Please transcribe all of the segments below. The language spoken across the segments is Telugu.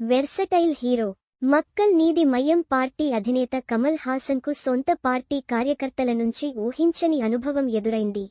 వెర్సటైల్ హీరో మక్కల్ నీది మయం పార్టీ అధినేత కమల్ హాసన్కు సొంత పార్టీ కార్యకర్తల నుంచి ఊహించని అనుభవం ఎదురైంది.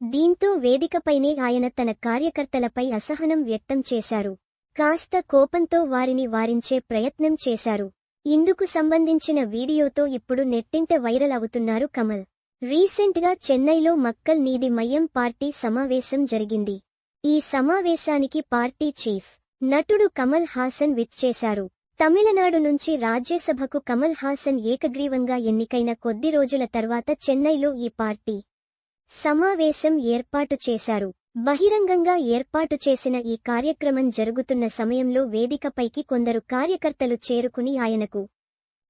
దీంతో వేదికపైనే ఆయన తన కార్యకర్తలపై అసహనం వ్యక్తం చేశారు. కాస్త కోపంతో వారిని వారించే ప్రయత్నం చేశారు. ఇందుకు సంబంధించిన వీడియోతో ఇప్పుడు నెట్టింట వైరల్ అవుతున్నారు కమల్. రీసెంట్గా చెన్నైలో మక్కల్ నీది మయం పార్టీ సమావేశం జరిగింది. ఈ సమావేశానికి పార్టీ చీఫ్ నటుడు కమల్ హాసన్ విచ్చేశారు. తమిళనాడు నుంచి రాజ్యసభకు కమల్ హాసన్ ఏకగ్రీవంగా ఎన్నికైన కొద్ది రోజుల తర్వాత చెన్నైలో ఈ పార్టీ సమావేశం ఏర్పాటు చేశారు. బహిరంగంగా ఏర్పాటు చేసిన ఈ కార్యక్రమం జరుగుతున్న సమయంలో వేదికపైకి కొందరు కార్యకర్తలు చేరుకుని ఆయనకు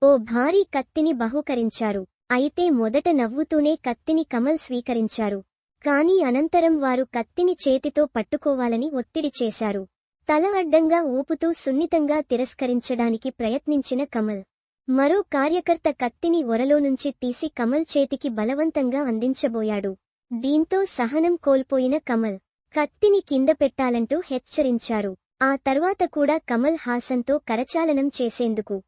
ఓ భారీ కత్తిని బహుకరించారు. అయితే మొదట నవ్వుతూనే కత్తిని కమల్ స్వీకరించారు. కానీ అనంతరం వారు కత్తిని చేతితో పట్టుకోవాలని ఒత్తిడి చేశారు. తల అడ్డంగా ఊపుతూ సున్నితంగా తిరస్కరించడానికి ప్రయత్నించిన కమల్. మరో కార్యకర్త కత్తిని ఒరలో నుంచి తీసి కమల్ చేతికి బలవంతంగా అందించబోయాడు. దీంతో సహనం కోల్పోయిన కమల్ కత్తిని కింద పెట్టాలంటూ హెచ్చరించారు. ఆ తర్వాత కూడా కమల్ హాసన్తో కరచాలనం చేసేందుకు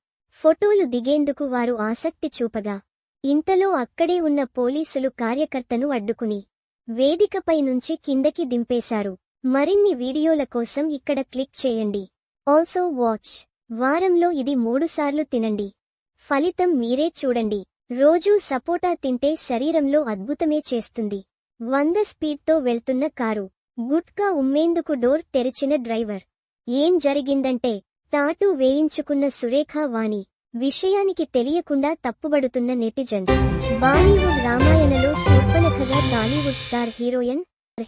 ఫోటోలు దిగేందుకు వారు ఆసక్తి చూపగా ఇంతలో అక్కడే ఉన్న పోలీసులు కార్యకర్తను అడ్డుకుని వేదికపై నుంచి కిందకి దింపేశారు. మరిన్ని వీడియోల కోసం ఇక్కడ క్లిక్ చేయండి. ఆల్సో వాచ్ వారంలో ఇది మూడుసార్లు తినండి. ఫలితం మీరే చూడండి. రోజూ సపోటా తింటే శరీరంలో అద్భుతమే చేస్తుంది. వంద స్పీడ్తో వెళ్తున్న కారు. గుట్కా ఉమ్మేందుకు డోర్ తెరిచిన డ్రైవర్. ఏం జరిగిందంటే తాటు వేయించుకున్న సురేఖ వాణి. విషయానికి తెలియకుండా తప్పుబడుతున్న నెటిజన్. బాలీవుడ్ రామాయణలో శూర్పణఖగా టాలీవుడ్ స్టార్ హీరోయిన్